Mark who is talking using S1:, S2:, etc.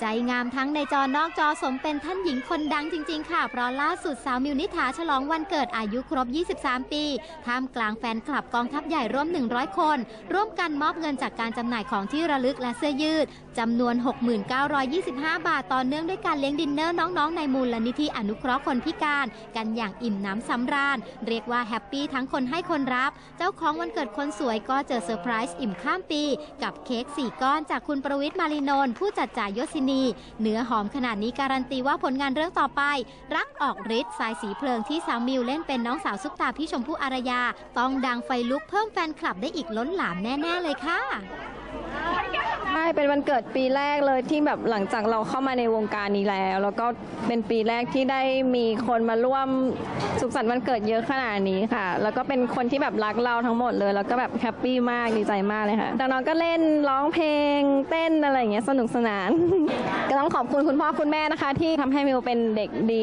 S1: ใจงามทั้งในจอนอกจอสมเป็นท่านหญิงคนดังจริง ๆ ค่ะ เพราะล่าสุดสาวมิวนิษฐาฉลองวันเกิดอายุครบ 23 ปี ท่ามกลางแฟนคลับกองทัพใหญ่ร่วม 100 คน ร่วมกันมอบเงินจากการจำหน่ายของที่ระลึกและเสื้อยืดจำนวน 6925 บาทต่อเนื่องด้วยการเลี้ยงดินเนอร์น้องๆ ในมูลนิธิอนุเคราะห์คนพิการ กันอย่างอิ่มน้ำสำราญ เรียกว่าแฮปปี้ทั้งคนให้คนรับ เจ้าของวันเกิดคนสวยก็เจอเซอร์ไพรส์อิ่มข้ามปี กับเค้ก4ก้อนจากคุณประวิทย์มารินนท์ผู้จัดจ่ายยศินเนื้อหอมขนาดนี้การันตีว่าผลงานเรื่องต่อไป รักออกฤทธิ์สายสีเพลิงที่สาวมิวเล่นเป็นน้องสาวซุปตาพี่ชมพู่อารยา ต้องดังไฟลุกเพิ่มแฟนคลับได้อีกล้นหลามแน่ ๆ เลยค่ะ
S2: เป็นวันเกิดปีแรกเลยที่แบบหลังจากเราเข้ามาในวงการนี้แล้ว แล้วก็เป็นปีแรกที่ได้มีคนมาร่วมสุขสันต์วันเกิดเยอะขนาดนี้ค่ะ แล้วก็เป็นคนที่แบบรักเราทั้งหมดเลย แล้วก็แบบแฮปปี้มากดีใจมากเลยค่ะแต่น้องก็เล่นร้องเพลงเต้นอะไรอย่างเงี้ยสนุกสนาน ก็ต้องขอบคุณคุณพ่อคุณแม่นะคะ ที่ทำให้มิวเป็นเด็กดี